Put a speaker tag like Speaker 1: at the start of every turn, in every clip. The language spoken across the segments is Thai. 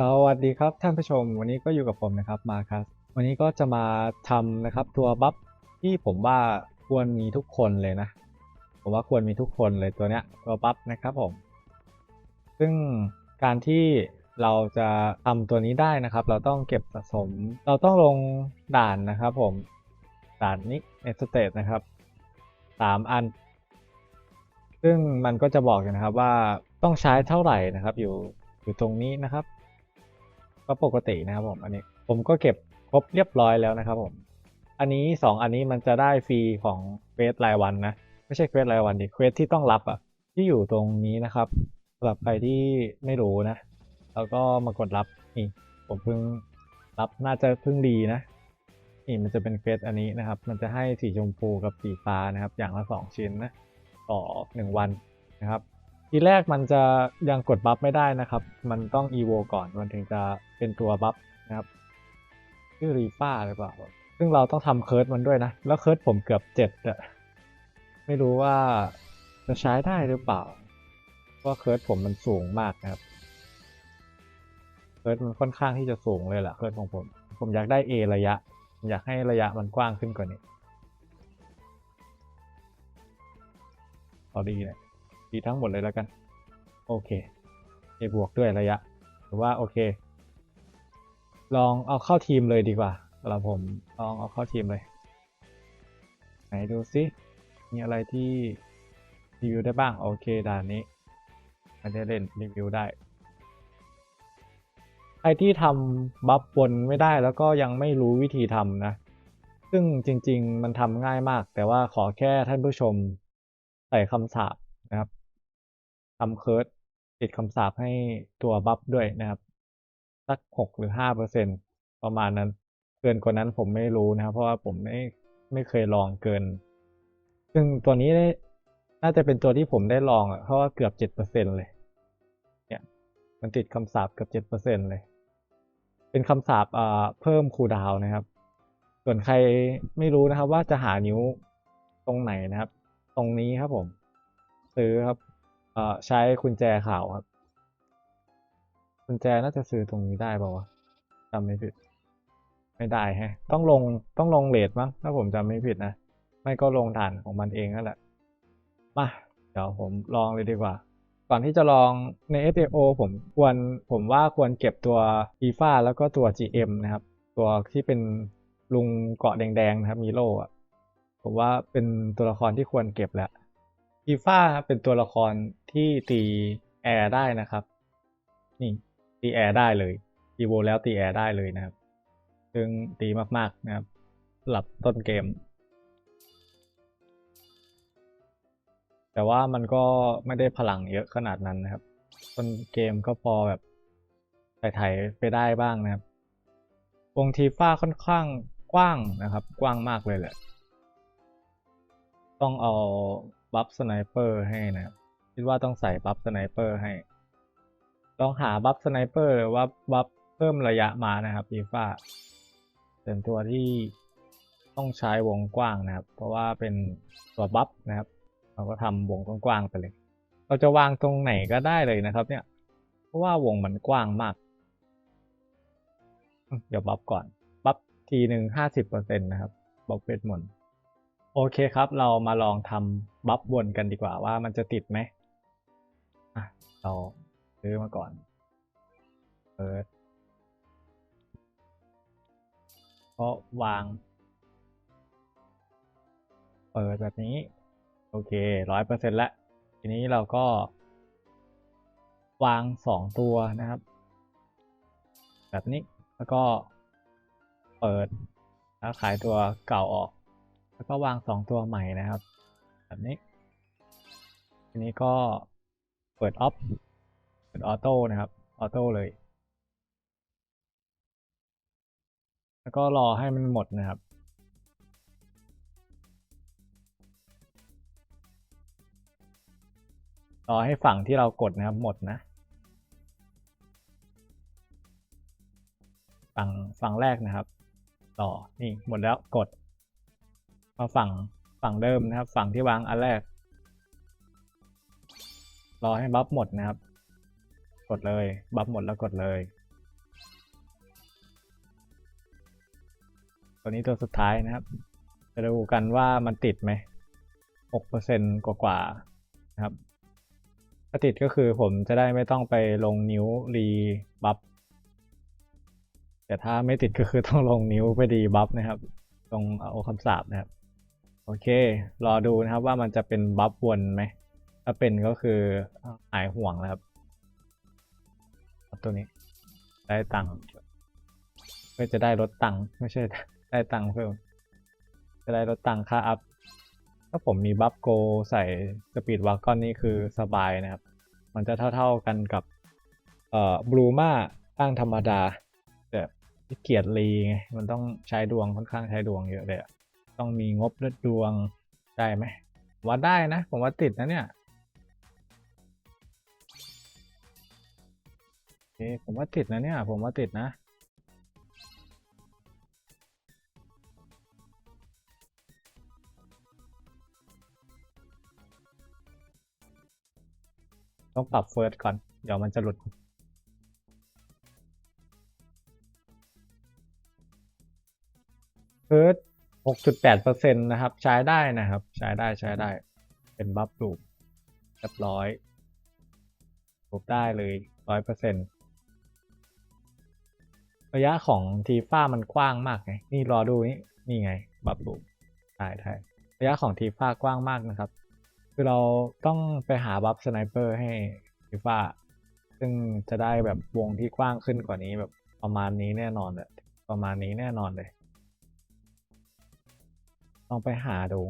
Speaker 1: สวัสดีครับท่านผู้ชม วันนี้ก็อยู่กับผมนะครับมาคัสวันนี้ก็จะมาทำนะครับตัวบัฟที่ผมว่าควรมีทุกคนเลยนะ ผมว่าควรมีทุกคนเลยตัวเนี้ยตัวบัฟนะครับผม ซึ่งการที่เราจะทำตัวนี้ได้นะครับ เราต้องเก็บสะสม เราต้องลงด่านนะครับผม ด่านนี้ในสเตตนะครับสามอัน ซึ่งมันก็จะบอกอยู่นะครับว่าต้องใช้เท่าไหร่นะครับ อยู่อยู่ตรงนี้นะครับ ก็ปกตินะครับผมอันนี้ผมก็เก็บครบเรียบร้อยแล้วนะครับผม อันนี้ 2 อันนี้มันจะได้ฟรีของเควสรายวันนะ ไม่ใช่เควสรายวันดิเควสที่ต้องรับอะที่อยู่ตรงนี้นะครับสำหรับใครที่ไม่รู้นะ แล้วก็มากดรับนี่ผมเพิ่งรับน่าจะเพิ่งดีนะนี่มันจะเป็นเควสอันนี้นะครับ มันจะให้สีชมพูกับสีฟ้านะครับ อย่างละ 2 ชิ้นนะต่อ 1 วันนะครับ ทีแรกมันจะยังกดบัฟไม่ได้นะครับ มันต้อง evo ก่อนมันถึงจะเป็นตัวบัฟนะครับชื่อรีฟ้าหรือเปล่า ซึ่งเราต้องทำเคิร์ดมันด้วยนะ แล้วเคิร์ดผมเกือบเจ็ดอะไม่รู้ว่าจะใช้ได้หรือเปล่าเพราะว่าเคิร์ดผมมันสูงมากนะครับเคิร์ดมันค่อนข้างที่จะสูงเลยแหละเคิร์ดของผม ผมอยากได้ A ระยะ อยากให้ระยะมันกว้างขึ้นกว่านี้เอดีเนี่ย ดีทั้งหมดเลยแล้วกัน โอเค A บวกด้วยระยะหรือว่าโอเค ลองเอาเข้าทีมเลยดีกว่าสำหรับผมลองเอาเข้าทีมเลย ไหนดูซิมีอะไรที่รีวิวได้บ้าง โอเคด่านนี้ไม่ได้เล่นรีวิวได้ใครที่ทำบัฟบนไม่ได้แล้วก็ยังไม่รู้วิธีทำนะ ซึ่งจริง ๆ มันทำง่ายมาก แต่ว่าขอแค่ท่านผู้ชมใส่คำสาปนะครับ ทำเคิร์ดติดคำสาปให้ตัวบัฟด้วยนะครับ สักหกหรือห้าเปอร์เซ็นประมาณนั้น เกินกว่านั้นผมไม่รู้นะครับ เพราะว่าผมไม่ไม่เคยลองเกิน ซึ่งตัวนี้ได้น่าจะเป็นตัวที่ผมได้ลองอะเพราะว่าเกือบเจ็ดเปอร์เซ็นเลย เนี่ย มันติดคำสาปเกือบเจ็ดเปอร์เซ็นเลย เป็นคำสาปอ่าเพิ่มคูดาวนะครับ ส่วนใครไม่รู้นะครับ ว่าจะหานิ้วตรงไหนนะครับ ตรงนี้ครับผม ซื้อครับ เอ่อใช้กุญแจขาวครับกุญแจน่าจะซื้อตรงนี้ได้ป่าวะจำไม่ผิด ไม่ได้ฮะ ต้องลงต้องลงเลทมั้งถ้าผมจำไม่ผิดนะ ไม่ก็ลงฐานของมันเองนั่นแหละ มาเดี๋ยวผมลองเลยดีกว่า ก่อนที่จะลองใน SAO ผมควรผมว่าควรเก็บตัว FIFA แล้วก็ตัว GM นะครับ ตัวที่เป็นลุงเกาะแดงๆนะครับมีโล่ะผมว่าเป็นตัวละครที่ควรเก็บแหละ FIFA เป็นตัวละครที่ตีแอร์ได้นะครับ นี่ตีแอร์ได้เลยอีโวแล้วตีแอร์ได้เลยนะครับ ซึ่งดีมากๆนะครับสำหรับต้นเกม แต่ว่ามันก็ไม่ได้พลังเยอะขนาดนั้นนะครับ ต้นเกมก็พอแบบไถ่ไปได้บ้างนะครับ วงทีฟ้าค่อนข้างกว้างนะครับ กว้างมากเลยแหละ ต้องเอา บัฟสไนเปอร์ให้นะครับคิดว่าต้องใส่บัฟสไนเปอร์ให้ ลองหาบัฟสไนเปอร์หรือว่าบัฟเพิ่มระยะมานะครับฟีฟ่าเป็นตัวที่ต้องใช้วงกว้างนะครับ เพราะว่าเป็นตัวบัฟนะครับ เราก็ทำวงกว้างๆไปเลย เราจะวางตรงไหนก็ได้เลยนะครับเนี่ย เพราะว่าวงมันกว้างมาก เดี๋ยวบัฟก่อน บัฟทีหนึ่งห้าสิบเปอร์เซ็นต์นะครับบัฟเวทมนต์ โอเคครับ เรามาลองทำบัฟวนกันดีกว่าว่ามันจะติดไหมอะเราซื้อมาก่อนเปิดก็วาง เปิดแบบนี้ โอเคร้อยเปอร์เซ็นต์ละทีนี้เราก็ วางสองตัวนะครับ แบบนี้แล้วก็เปิดแล้วขายตัวเก่าออก แล้วก็วางสองตัวใหม่นะครับ แบบนี้ ทีนี้ก็เปิดออฟ เปิดออโต้นะครับ ออโต้เลย แล้วก็รอให้มันหมดนะครับรอให้ฝั่งที่เรากดนะครับหมดนะ ฝั่งฝั่งแรกนะครับ ต่อนี่หมดแล้วกด มาฝั่งฝั่งเดิมนะครับ ฝั่งที่วางอันแรก รอให้บัฟหมดนะครับ กดเลยบัฟหมดแล้วกดเลย ตัวนี้ตัวสุดท้ายนะครับจะดูกันว่ามันติดไหมหกเปอร์เซ็นกว่ากว่านะครับ ถ้าติดก็คือผมจะได้ไม่ต้องไปลงนิ้วรีบัฟแต่ถ้าไม่ติดก็คือต้องลงนิ้วไปดีบัฟนะครับ ตรงโอคำสาบนะครับ โอเค รอดูนะครับว่ามันจะเป็นบัฟวนไหม ถ้าเป็นก็คือหายห่วงแล้วครับ ตัวนี้ได้ตังค์เพื่อจะได้ลดตังค์ไม่ใช่ได้ตังค์เพิ่ม จะได้ลดตังค์ค่าอัพ ถ้าผมมีบัฟโกใส่สปีดวากอนนี่คือสบายนะครับ มันจะเท่าๆกันกับ เอ่อบลูมาตั้งธรรมดาแต่เกียจรีไง มันต้องใช้ดวงค่อนข้างใช้ดวงเยอะเลยอะ ต้องมีงบเลือดดวงได้ไหมว่าได้นะ ผมว่าติดนะเนี่ยโอเคผมว่าติดนะเนี่ย ผมว่าติดนะต้องปรับเฟิร์สก่อน เดี๋ยวมันจะหลุด 6.8%นะครับ ใช้ได้นะครับ ใช้ได้ใช้ได้ เป็นบัฟลูปเรียบร้อยลูปได้เลยร้อยเปอร์เซ็นต์ระยะของทีฟ้ามันกว้างมากไง นี่รอดูนี่นี่ไง บัฟลูปได้ได้ระยะของทีฟ้ากว้างมากนะครับ คือเราต้องไปหาบัฟสไนเปอร์ให้ทีฟ้า ซึ่งจะได้แบบวงที่กว้างขึ้นกว่านี้แบบประมาณนี้แน่นอนเลยประมาณนี้แน่นอนเลย ลองไปหาดู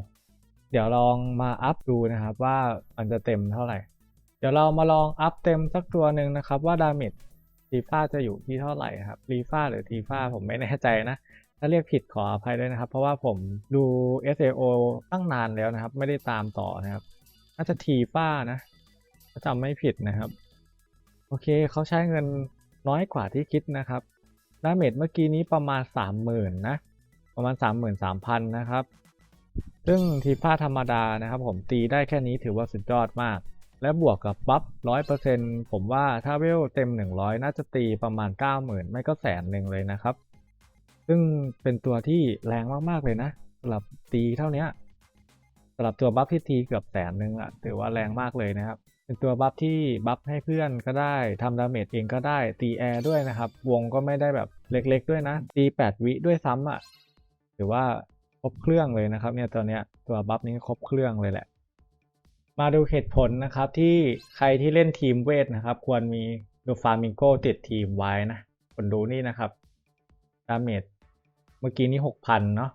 Speaker 1: เดี๋ยวลองมาอัพดูนะครับว่ามันจะเต็มเท่าไหร่ เดี๋ยวเรามาลองอัพเต็มสักตัวหนึ่งนะครับว่าดาเมจทีฟ้าจะอยู่ที่เท่าไหร่ครับรีฟ้าหรือทีฟ้าผมไม่แน่ใจนะ ถ้าเรียกผิดขออภัยด้วยนะครับ เพราะว่าผมดู SAO ตั้งนานแล้วนะครับ ไม่ได้ตามต่อนะครับ น่าจะทีฟ้านะถ้าจำไม่ผิดนะครับ โอเคเขาใช้เงินน้อยกว่าที่คิดนะครับดาเมจเมื่อกี้นี้ประมาณ 30,000นะประมาณ 33,000 นะครับ ซึ่งทีฟ้าธรรมดานะครับผมตีได้แค่นี้ถือว่าสุดยอดมาก และบวกกับบัฟ100%ผมว่าถ้าเวลเต็ม 100 น่าจะตีประมาณ 90,000 ไม่ก็แสนหนึ่งเลยนะครับ ซึ่งเป็นตัวที่แรงมาก ๆ เลยนะสำหรับตีเท่านี้สำหรับตัวบัฟที่ตีเกือบแสนหนึ่งอะถือว่าแรงมากเลยนะครับ เป็นตัวบัฟที่บัฟให้เพื่อนก็ได้ทำดาเมจเองก็ได้ตีแอร์ด้วยนะครับ วงก็ไม่ได้แบบเล็ก ๆ ด้วยนะ ตี 8 วิด้วยซ้ำอะถือว่า รบเครื่องเลยนะครับเนี่ยตัวเนี้ยตัวบัฟนี้ครบเครื่องเลยแหละ มาดูเหตุผลนะครับที่ใครที่เล่นทีมเวทนะครับ ควรมีดูฟาร์มิงโกติดทีมไว้นะคนดูนี่นะครับดาเมจเมื่อกี้นี้หกพันเนาะ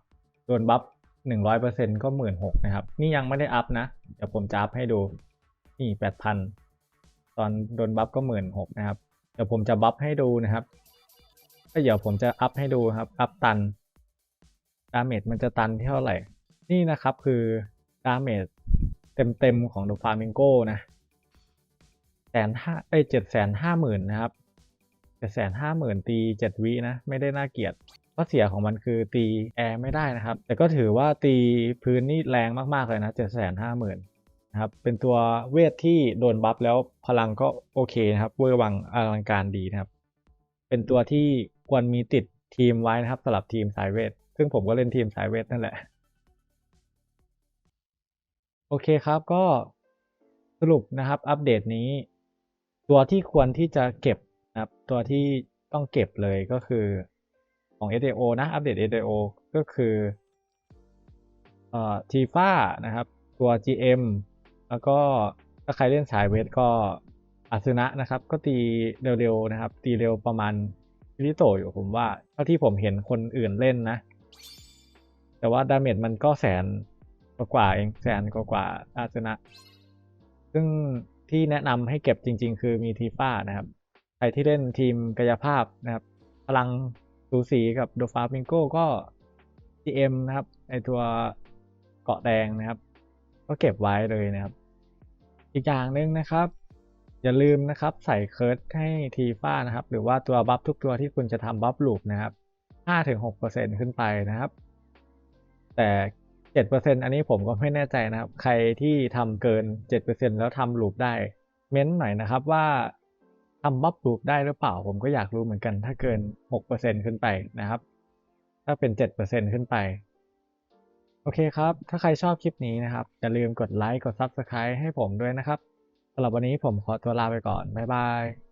Speaker 1: โดนบัฟหนึ่งร้อยเปอร์เซ็นก็หมื่นหกนะครับ นี่ยังไม่ได้อัพนะ เดี๋ยวผมจะอัพให้ดู นี่แปดพันตอนโดนบัฟก็หมื่นหกนะครับ เดี๋ยวผมจะบัฟให้ดูนะครับก็เดี๋ยวผมจะอัพให้ดูครับ อัพตัน ดาเมจมันจะตันที่เท่าไหร่ นี่นะครับคือดาเมจเต็มๆของโดฟามิงโกนะแสนห้าเอ้ยเจ็ดแสนห้าหมื่นนะครับเจ็ดแสนห้าหมื่นตีเจ็ดวินะ ไม่ได้น่าเกลียดข้อเสียของมันคือตีแอร์ไม่ได้นะครับ แต่ก็ถือว่าตีพื้นนี่แรงมากๆเลยนะเจ็ดแสนห้าหมื่นนะครับเป็นตัวเวทที่โดนบัฟแล้วพลังก็โอเคนะครับเวอร์วังอลังการดีนะครับ เป็นตัวที่ควรมีติดทีมไว้นะครับสำหรับทีมสายเวท ซึ่งผมก็เล่นทีมสายเวทนั่นแหละ โอเคครับก็สรุปนะครับอัปเดตนี้ ตัวที่ควรที่จะเก็บนะครับตัวที่ต้องเก็บเลยก็คือของ SAO นะ อัปเดต SAO ก็คือเอ่อทีฟ้านะครับ ตัว GM แล้วก็ถ้าใครเล่นสายเวทก็อาซึนะนะครับ ก็ตีเร็วๆนะครับ ตีเร็วประมาณมิริโตอยู่ผมว่าเท่าที่ผมเห็นคนอื่นเล่นนะ แต่ว่าดาเมจมันก็แสนกว่าเองแสนกว่าอาซึนะ ซึ่งที่แนะนำให้เก็บจริง ๆ คือมีทีฟ้านะครับ ใครที่เล่นทีมกายภาพนะครับ พลังสูสีกับโดฟาฟิงโก้ก็ GM นะครับไอตัวเกาะแดงนะครับ ก็เก็บไว้เลยนะครับ อีกอย่างหนึ่งนะครับ อย่าลืมนะครับใส่เคิร์ดให้ทีฟ้านะครับ หรือว่าตัวบัฟทุกตัวที่คุณจะทำบัฟลูปนะครับ5-6%ขึ้นไปนะครับ แต่7%อันนี้ผมก็ไม่แน่ใจนะครับ ใครที่ทำเกิน7%แล้วทำลูปได้ เม้นหน่อยนะครับว่าทำบัฟลูปได้หรือเปล่า ผมก็อยากรู้เหมือนกัน ถ้าเกิน6%ขึ้นไปนะครับ ถ้าเป็นเจ็ดเปอร์เซ็นขึ้นไป โอเคครับ ถ้าใครชอบคลิปนี้นะครับ อย่าลืมกดไลค์ กด Subscribe ให้ผมด้วยนะครับสำหรับวันนี้ผมขอตัวลาไปก่อน บ๊ายบาย